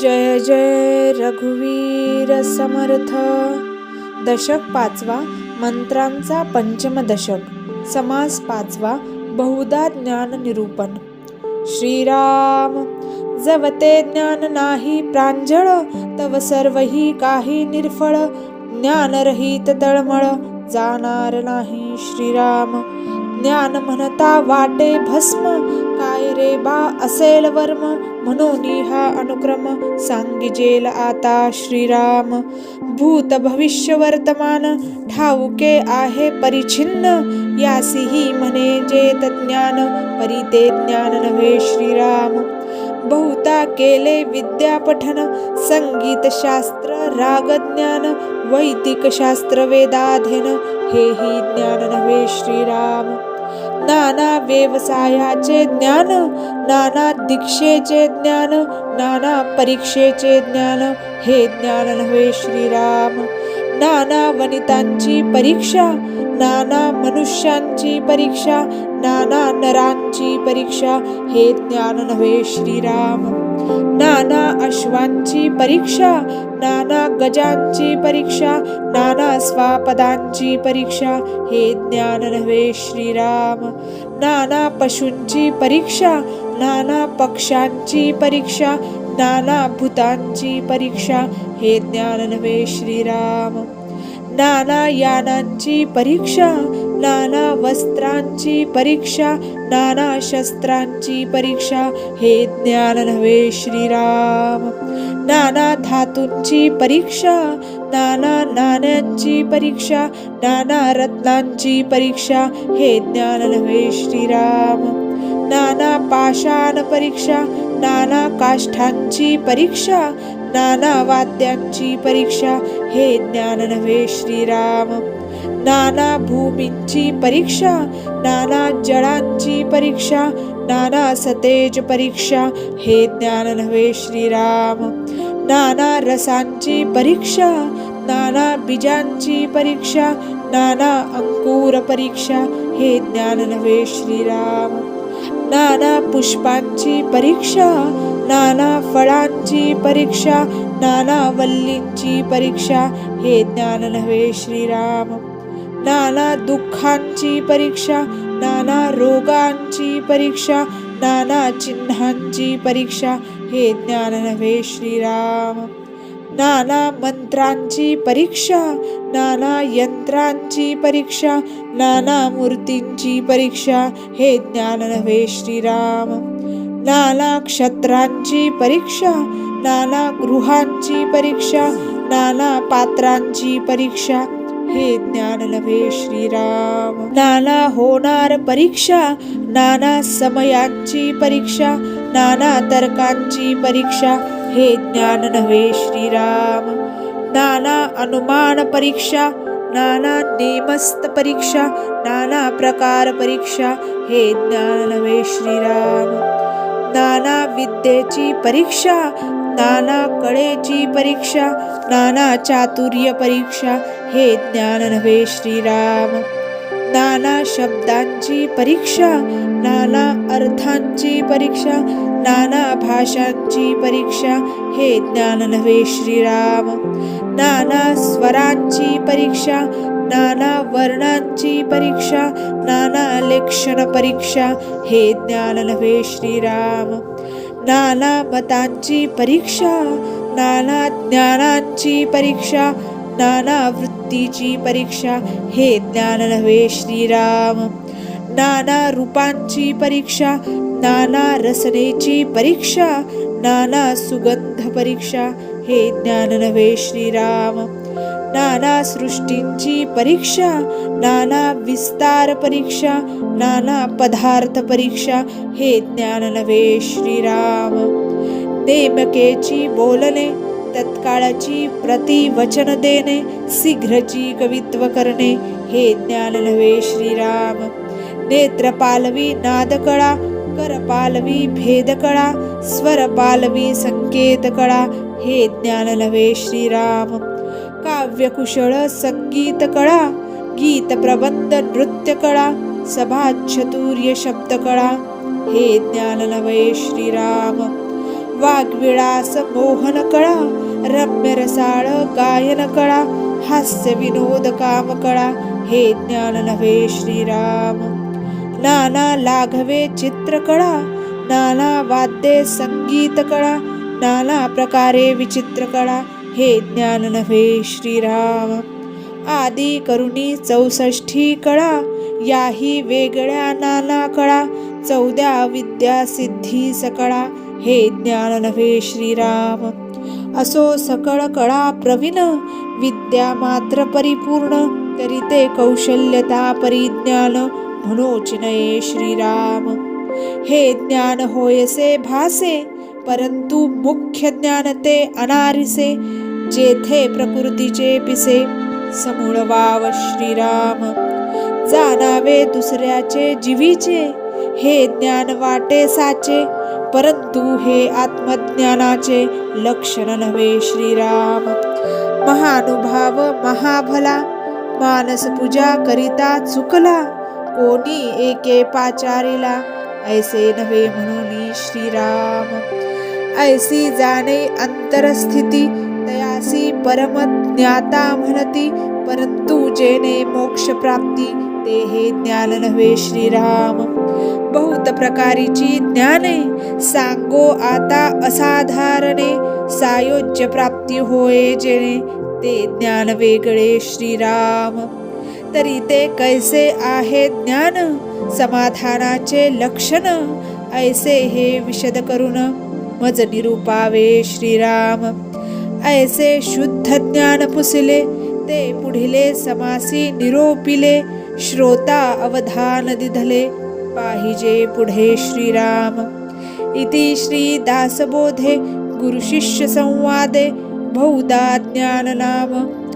जय जय रघुवीर समर्थ. दशक पाचवा मंत्रांचा पंचम दशक समास पाचवा बहुधा ज्ञान निरूपण. श्रीराम जवते ज्ञान नाही प्रांजळ तव सर्वही काही निर्फळ. ज्ञानरहित तळमळ जाणार नाही श्रीराम. ज्ञान म्हणता वाटे भस्म काय रे बा असेल वर्म. म्हणून हा अनुक्रम सांगिजेल आता श्रीराम. भूत भविष्य वर्तमान ठाऊके आहे परिच्छिन्न. यासीही म्हणे जेत ज्ञान परिते ज्ञान नव्हे श्रीराम. बहुता केले विद्यापठन संगीत शास्त्र राग ज्ञान वैदिक शास्त्र वेदाध्यन हेही ज्ञान नव्हे श्रीराम. नाना व्यवसायाचे ज्ञान नाना दीक्षेचे ज्ञान नाना परीक्षेचे ज्ञान हे ज्ञान नव्हे श्रीराम. नाना वनितांची परीक्षा नाना मनुष्यांची परीक्षा नाना नरांची परीक्षा हे ज्ञान नव्हे श्रीराम. नाना अश्वांची परीक्षा नाना गजांची परीक्षा नाना स्वापदांची परीक्षा हे ज्ञान नव्हे श्रीराम. नाना पशूंची परीक्षा नाना पक्षांची परीक्षा नाना भूतांची परीक्षा हे ज्ञान नव्हे श्रीराम. नाना यानांची परीक्षा नाना वस्त्रांची परीक्षा नाना शस्त्रांची परीक्षा. हे ज्ञान नव्हे श्रीराम. नाना धातूंची परीक्षा नाना नाण्यांची परीक्षा नाना रत्नांची परीक्षा. हे ज्ञान नव्हे श्रीराम. नाना पाषाण परीक्षा नाना काष्ठांची परीक्षा नाना वाद्यांची परीक्षा. हे ज्ञान नव्हे श्रीराम. नाना भूमींची परीक्षा नाना जळांची परीक्षा नाना सतेज परीक्षा हे ज्ञान नव्हे श्रीराम. नाना रसांची परीक्षा नाना बीजांची परीक्षा नाना अंकुर परीक्षा हे ज्ञान नव्हे श्रीराम. नाना पुष्पांची परीक्षा नाना फळांची परीक्षा नाना वल्लींची परीक्षा हे ज्ञान नव्हे श्रीराम. नाना दुःखांची परीक्षा नाना रोगांची परीक्षा नाना चिन्हांची परीक्षा हे ज्ञान नव्हे श्रीराम. नाना मंत्रांची परीक्षा नाना यंत्रांची परीक्षा नाना मूर्तींची परीक्षा हे ज्ञान नव्हे श्रीराम. नाना क्षत्रांची परीक्षा नाना गृहांची परीक्षा नाना पात्रांची परीक्षा हे ज्ञान नव्हे श्रीराम. नाना होणार परीक्षा नाना समयांची परीक्षा नाना तर्कांची परीक्षा हे ज्ञान नव्हे श्रीराम. नाना अनुमान परीक्षा नाना नेमस्त परीक्षा नाना प्रकार परीक्षा हे ज्ञान नव्हे श्रीराम. नाना विद्येची परीक्षा नाना कळेची परीक्षा नाना चातुर्य परीक्षा हे ज्ञान नव्हे श्रीराम. नाना शब्दांची परीक्षा नाना अर्थांची परीक्षा नाना भाषांची परीक्षा हे ज्ञान नव्हे श्रीराम. नाना स्वरांची परीक्षा नाना वर्णांची परीक्षा नाना लेक्षण परीक्षा हे ज्ञान नव्हे श्रीराम. नाना मतांची परीक्षा नाना ज्ञानांची परीक्षा नाना वृत्तीची परीक्षा हे ज्ञान नव्हे श्रीराम. नाना रूपांची परीक्षा नाना रसनेची परीक्षा नाना सुगंध परीक्षा हे ज्ञान नव्हे श्रीराम. नाना सृष्टींची परीक्षा नाना विस्तार परीक्षा नाना पदार्थ परीक्षा हे ज्ञान नव्हे श्रीराम. नेमकेची बोलणे तत्काळाची प्रतिवचन देणे शीघ्रची कवित्व करणे हे ज्ञान नव्हे श्रीराम. नेत्र पालवी नादकळा कर पालवी भेदकळा स्वर पालवी संकेत कळा हे ज्ञान नव्हे श्रीराम. काव्यकुशळ संगीत कळा गीत प्रबंध शब्दकळा सभा हे ज्ञान श्रीराम वाग्विळास मोहन कळा गायनकळा रसाळ हास्य विनोद काम कळा. हे ज्ञान नव्हे श्रीराम नाना लाघवे चित्रकळा नाना वाद्ये संगीत कळा नाना प्रकारे विचित्रकळा हे ज्ञान नव्हे श्रीराम. आदी करुणी चौसष्टी कळा याही वेगळ्या नाना कळा चौद्या विद्या सिद्धी सकळा हे ज्ञान नव्हे श्रीराम. असो सकळ कळा प्रवीण विद्या मात्र परिपूर्ण तरी ते कौशल्यता परिज्ञान म्हणूच नये श्रीराम. हे ज्ञान होयसे भासे परंतु मुख्य ज्ञान ते अनारिसे जेथे प्रकृतीचे पिसे समूळ वाव श्रीराम. जाणावे दुसऱ्याचे जीवीचे हे ज्ञान वाटे साचे. परंतु हे आत्मज्ञानाचे लक्षण नव्हे श्रीराम. महानुभाव महाभला मानस पूजा करिता चुकला. कोणी एके पाचारीला ऐसे नव्हे म्हणून श्रीराम. ऐसी जाणे अंतरस्थिती तयासी परम ज्ञाता म्हणती परंतु जेने मोक्ष प्राप्ती ते हे ज्ञान नव्हे श्रीराम. बहुत प्रकारीची ज्ञाने सांगो आता असाधारणे सायोज्य प्राप्ती होय जेणे ते ज्ञान वेगळे श्रीराम. तरी ते कैसे आहे ज्ञान? समाधानाचे लक्षण ऐसे हे विशद करून मज निरूपावे श्रीराम. ऐसे शुद्ध ज्ञान पुसले ते पुढिले समासी निरोपिले श्रोता अवधान दिधले पाहिजे पुढे श्रीराम। इति श्री दासबोधे गुरुशिष्य संवादे बहुदा ज्ञान नाम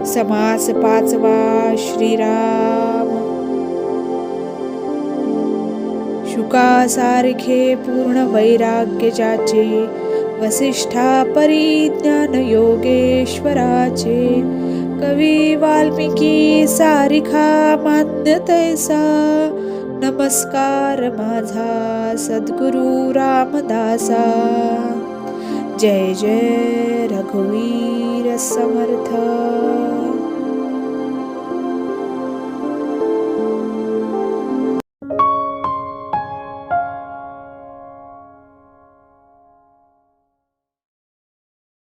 समास पाचवा श्रीराम। शुकासारखे पूर्ण वैराग्य ज्याचे वसिष्ठा परिज्ञान योगेश्वराचे कवी वाल्मिकी सारिखा मान्य तैसा नमस्कार माझा सद्गुरु रामदासा। जय जय रघुवीर समर्थ।